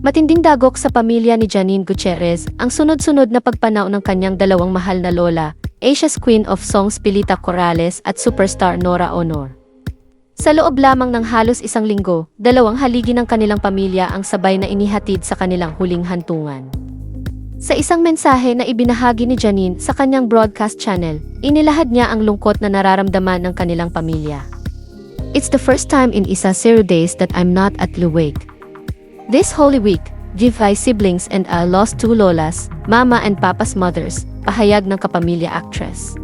Matinding dagok sa pamilya ni Janine Gutierrez ang sunod-sunod na pagpanaw ng kanyang dalawang mahal na lola, Asia's Queen of Songs Pilita Corrales at superstar Nora Honor. Sa loob lamang ng halos isang linggo, dalawang haligi ng kanilang pamilya ang sabay na inihatid sa kanilang huling hantungan. Sa isang mensahe na ibinahagi ni Janine sa kanyang broadcast channel, inilahad niya ang lungkot na nararamdaman ng kanilang pamilya. It's the first time in isa zero days that I'm not at Luwake. This Holy Week, give my siblings and I lost two lolas, mama and papa's mothers, pahayag ng kapamilya actress.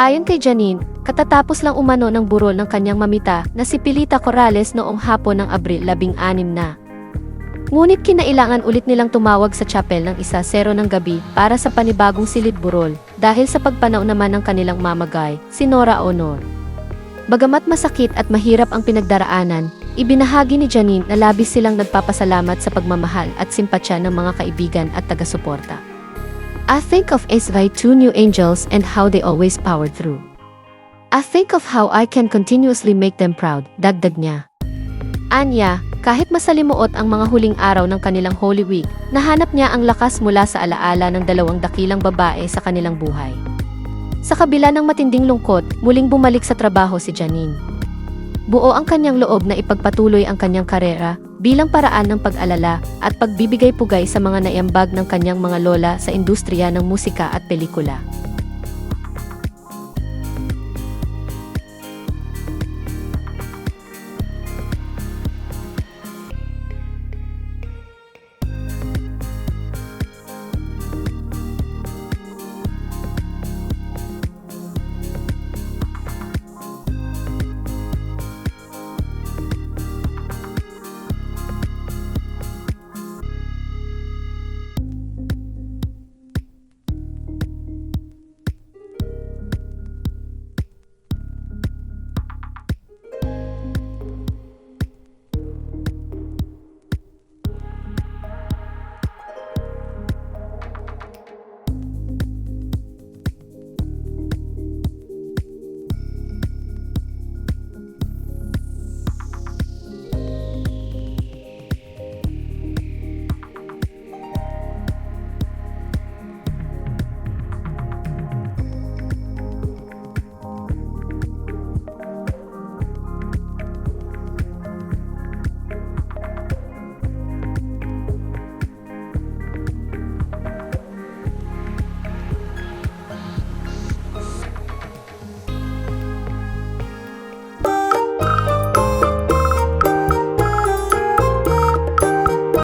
Ayon kay Janine, katatapos lang umano ng burol ng kanyang mamita na si Pilita Corrales noong hapon ng Abril 16 na. Ngunit kinailangan ulit nilang tumawag sa chapel ng isa sero ng gabi para sa panibagong silid burol dahil sa pagpanaw naman ng kanilang mamagay, si Nora Honor. Bagamat masakit at mahirap ang pinagdaraanan, ibinahagi ni Janine na labis silang nagpapasalamat sa pagmamahal at simpatsya ng mga kaibigan at taga-suporta. I think of Esvai two new angels and how they always powered through. I think of how I can continuously make them proud, dagdag niya. Anya, kahit masalimuot ang mga huling araw ng kanilang Holy Week, nahanap niya ang lakas mula sa alaala ng dalawang dakilang babae sa kanilang buhay. Sa kabila ng matinding lungkot, muling bumalik sa trabaho si Janine. Buo ang kanyang loob na ipagpatuloy ang kanyang karera bilang paraan ng pag-alala at pagbibigay pugay sa mga naiambag ng kanyang mga lola sa industriya ng musika at pelikula.